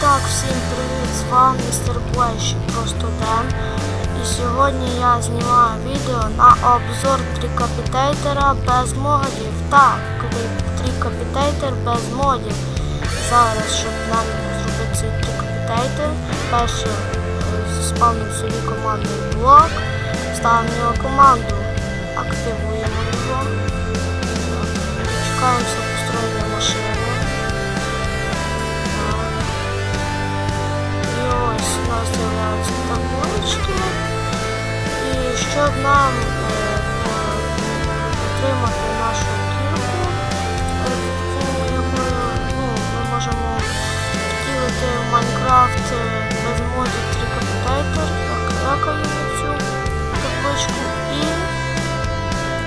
так, всім привіт! З вами містер Блейші, просто Ден. І сьогодні я знімаю відео на обзор трикапітейтера без модів. Так, трикапітейтер без модів. Зараз, щоб нам зробити цей трикапітейтер, перше е, заспавнив собі командний блок, ставимо його команду, активуємо Щоб нам отримати нашу кірку, е, ну, ми можемо втілити в Майнкрафт без модів трикапітейтер, клякаємо цю табличку і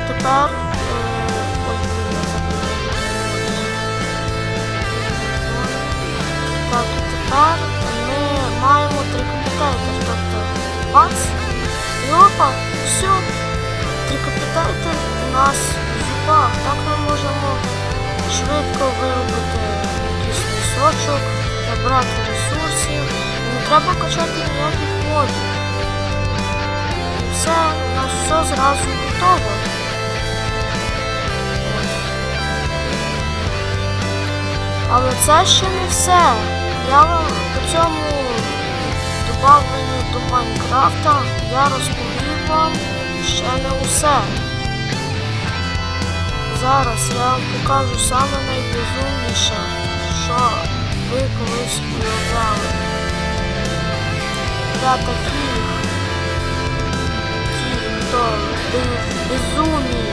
тепер е. Так, тепер ми маємо трикапітейтер. Тобто бац, і опа, все. Трикапітейтер у нас в зубах. Так ми можемо швидко виробити якийсь лісочок, набрати ресурсів. Не треба качати ніяких модів. Все, у нас все зразу готово. Але це ще не все. Я вам по цьому добавленню до Майнкрафта я розповів вам ще не усе. Зараз я вам покажу саме найбезумніше, що ви колись уявляли. Я таких, ті, хто без- безумні,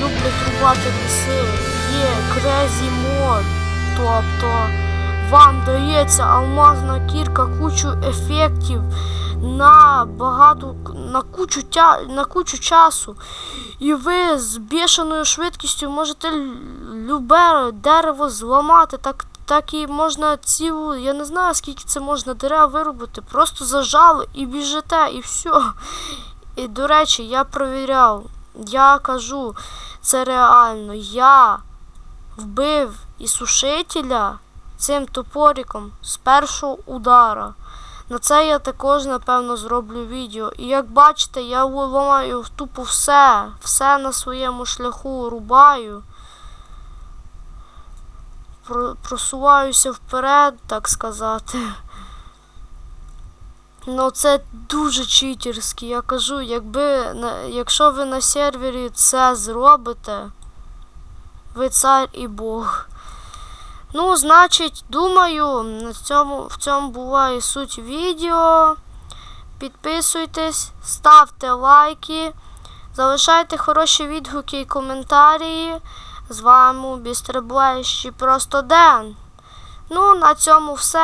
люблять рубати ліси, є Crazy Mod, тобто вам дається алмазна кірка, кучу ефектів на багато на кучу, тя, на кучу часу. І ви з бешеною швидкістю можете любе дерево зламати. Так, так і можна цілу, я не знаю, скільки це можна дерев виробити. Просто зажали і біжите, і все. І до речі, я провіряв. Я кажу, це реально. Я вбив ісушителя цим топориком з першого удара. На це я також, напевно, зроблю відео. І як бачите, я ламаю тупо все, все на своєму шляху рубаю. Просуваюся вперед, так сказати. Ну, це дуже читерськи. Я кажу, якби якщо ви на сервері це зробите, ви цар і Бог. Ну, значить, думаю, на цьому, в цьому була і суть відео. Підписуйтесь, ставте лайки, залишайте хороші відгуки і коментарі. З вами Блейщ просто Ден. Ну, на цьому все.